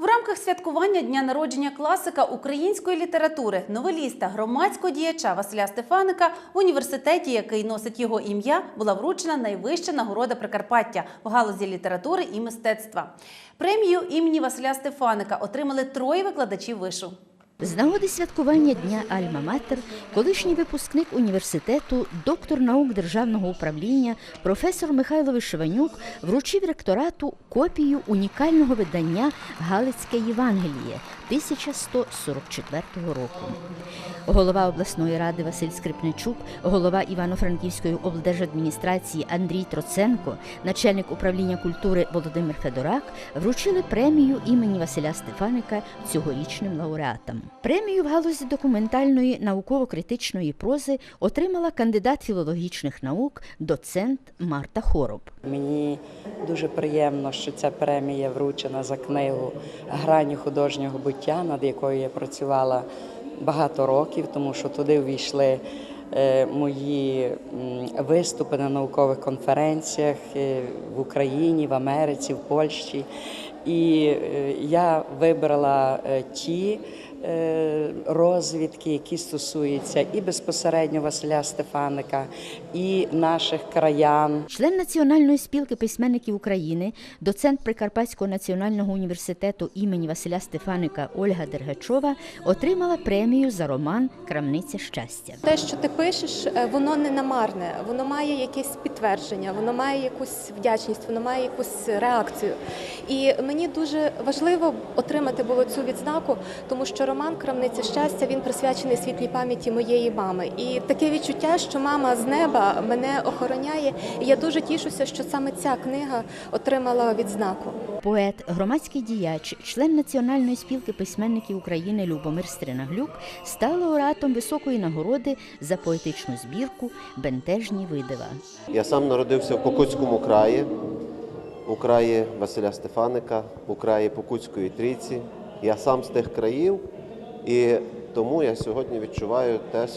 В рамках святкування дня народження класика української літератури, новеліста, громадського діяча Василя Стефаника в університеті, який носить його ім'я, була вручена найвища нагорода Прикарпаття в галузі літератури і мистецтва. Премію імені Василя Стефаника отримали троє викладачів вишу. З нагоди святкування Дня Альма-Матер колишній випускник університету, доктор наук державного управління, професор Михайло Вишиванюк вручив ректорату копію унікального видання Галицьке Євангеліє 1144 року. Голова обласної ради Василь Скрипничук, голова Івано-Франківської облдержадміністрації Андрій Троценко, начальник управління культури Володимир Федорак вручили премію імені Василя Стефаника цьогорічним лауреатам. Премію в галузі документальної науково-критичної прози отримала кандидат філологічних наук, доцент Марта Хороб. Мені дуже приємно, що ця премія вручена за книгу Грані художнього буття, над якою я працювала багато років, тому що туди ввійшли е, мої виступи на наукових конференціях е, в Україні, в Америці, в Польщі. І е, я вибрала е, ті е, розвідки, які стосуються і безпосередньо Василя Стефаника, і наших краян. Член Національної спілки письменників України, доцент Прикарпатського національного університету імені Василя Стефаника Ольга Дергачова отримала премію за роман Крамниця щастя. Те, що ти пишеш, е, воно не намарне, воно має якесь підтвердження, воно має якусь вдячність, воно має якусь реакцію. І мені дуже важливо отримати було цю відзнаку, тому що роман Крамниця щастя він присвячений світлій пам'яті моєї мами. І таке відчуття, що мама з неба мене охороняє. І я дуже тішуся, що саме ця книга отримала відзнаку. Поет, громадський діяч, член Національної спілки письменників України Любомир Стринаглюк став лауреатом високої нагороди за поетичну збірку Бентежні видива. Я сам народився в Покутському краї, у краї Василя Стефаника, у краї Покутської трійці. Я сам з тих країв, і тому я сьогодні відчуваю те, е,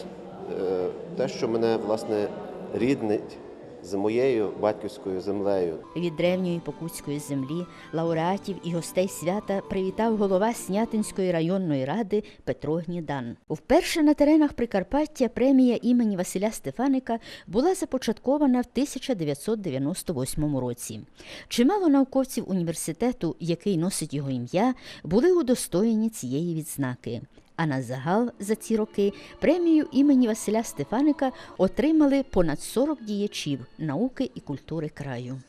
те що мене власне ріднить з моєю батьківською землею. Від древньої покутської землі лауреатів і гостей свята привітав голова Снятинської районної ради Петро Гнідан. Вперше на теренах Прикарпаття премія імені Василя Стефаника була започаткована в 1998 році. Чимало науковців університету, який носить його ім'я, були удостоєні цієї відзнаки. А на загал за ці роки премію імені Василя Стефаника отримали понад 40 діячів науки і культури краю.